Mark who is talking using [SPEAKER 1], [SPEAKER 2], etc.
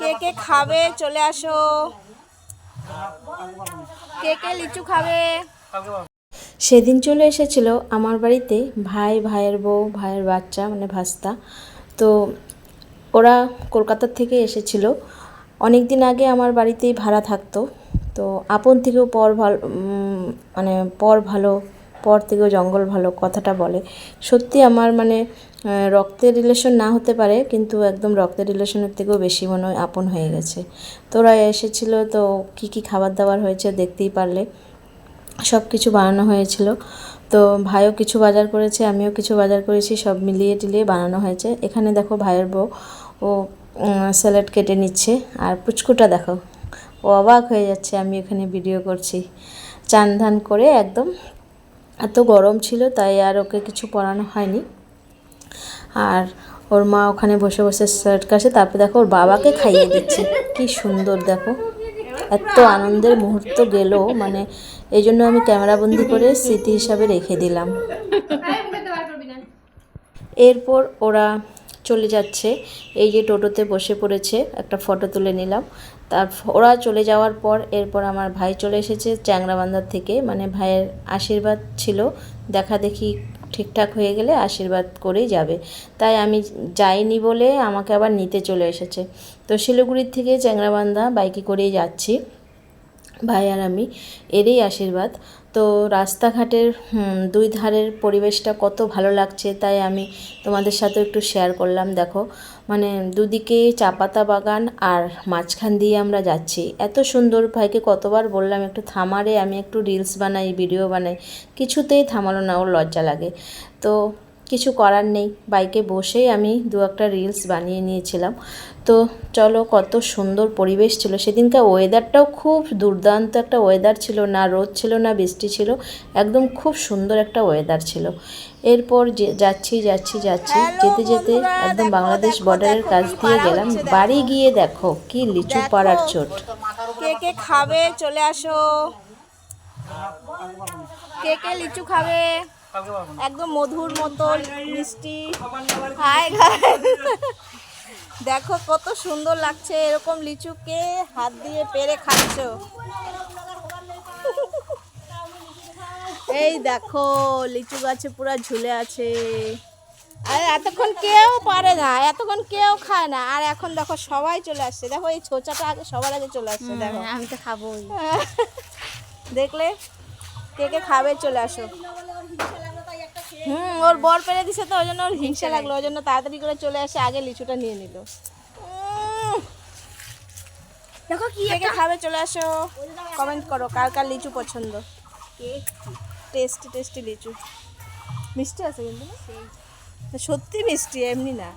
[SPEAKER 1] কে কে খাবে চলে আসো। কে কে লিচু খাবে? সেদিন চলে এসেছিল আমার বাড়িতে ভাই ভাইয়ের বউ ভাইয়ের বাচ্চা মানে ভাস্তা। তো ওরা কলকাতার থেকে এসেছিল। অনেক দিন আগে আমার বাড়িতেই ভাড়া থাকতো। তো আপন থেকেও পর ভালো মানে পর ভালো, পর থেকেও জঙ্গল ভালো কথাটা বলে। সত্যি আমার মানে রক্তের রিলেশন না হতে পারে, কিন্তু একদম রক্তের রিলেশনের থেকেও বেশি মনে হয় আপন হয়ে গেছে। তো ওরা এসেছিল তো কী কী খাবার দাবার হয়েছে দেখতেই পারলে। সব কিছু বানানো হয়েছিল। তো ভাইও কিছু বাজার করেছে, আমিও কিছু বাজার করেছি, সব মিলিয়ে টিলিয়ে বানানো হয়েছে। এখানে দেখো ভাইয়ের বউ, ও স্যালাড কেটে নিচ্ছে। আর পুচকুটা দেখো। ও অবাক হয়ে যাচ্ছে আমি এখানে ভিডিও করছি। চান ধান করে একদম এত গরম ছিল তাই আর ওকে কিছু পরানো হয়নি। আর ওর মা ওখানে বসে বসে শার্ট কাছে তারপরে দেখো ওর বাবাকে খাইয়ে দিচ্ছে। কি সুন্দর দেখো। এত আনন্দের মুহূর্ত গেল মানে এই জন্য আমি ক্যামেরাবন্দি করে স্মৃতি হিসাবে রেখে দিলাম। এরপর ওরা চলে যাচ্ছে। এই যে টোটোতে বসে পড়েছে, একটা ফটো তুলে নিলাম। তার ওরা চলে যাওয়ার পর এরপর আমার ভাই চলে এসেছে চ্যাংরাবান্ধার থেকে। মানে ভাইয়ের আশীর্বাদ ছিল, দেখা দেখি ঠিকঠাক হয়ে গেলে আশীর্বাদ করেই যাবে। তাই আমি যাইনি বলে আমাকে আবার নিতে চলে এসেছে। তো শিলিগুড়ির থেকে চ্যাংরাবান্ধা বাইকে করেই যাচ্ছি। ভাই আর আমি এরই আশীর্বাদ। তো রাস্তাঘাটের দুই ধারের পরিবেশটা কত ভালো লাগছে তাই আমি তোমাদের সাথে একটু শেয়ার করলাম। দেখো মানে দুদিকে চা পাতা বাগান আর মাঝখান দিয়ে আমরা যাচ্ছি। এত সুন্দর, ভাইকে কতবার বললাম, একটু থামারে আমি একটু রিলস বানাই ভিডিও বানাই। কিছুতেই থামালো না, ওর লজ্জা লাগে। তো কিছু করার নেই। বাইকে বসেই আমি দু একটা রিলস বানিয়ে নিয়েছিলাম। তো চলো কত সুন্দর পরিবেশ ছিল। সেদিনকার ওয়েদারটাও খুব দুর্দান্ত একটা ওয়েদার ছিল না রোদ ছিল না বৃষ্টি ছিল। একদম খুব সুন্দর একটা ওয়েদার ছিল। এরপর যে যাচ্ছি যাচ্ছি যাচ্ছি। যেতে যেতে একদম বাংলাদেশ বর্ডারের কাছ দিয়ে গেলাম। বাড়ি গিয়ে দেখো কি লিচু পাড়ার চোট। কে কে খাবে? চলে আসো। কে কে লিচু খাবে? একদম মধুর মতো মিষ্টি। হাই দেখো কত সুন্দর লাগছে এরকম লিচুকে হাত দিয়ে পেরে খাচ্ছ। এই দেখো লিচু গাছে পুরো ঝুলে আছে। আরে এতক্ষণ কেউ পারে না এতক্ষণ কেউ খায় না। আর এখন দেখো সবাই চলে আসছে। দেখো এই ছোচাটা আগে সবার আগে চলে আসছে দেখো।
[SPEAKER 2] আমি তো খাব
[SPEAKER 1] দেখলে কে কে খাবে চলে আসো। হুম ওর বর পেরে দিছে তো ওই জন্য ওর হিংসা লাগল ওই জন্য তাড়াতাড়ি করে চলে আসে আগে লিচুটা নিয়ে নিল।
[SPEAKER 2] দেখো কি
[SPEAKER 1] একে খাবে চলে আসো কমেন্ট করো কার কার লিচু পছন্দ? টেস্টি টেস্টি লিচু। মিষ্টি আছে কিন্তু? সত্যি মিষ্টি এমনি না।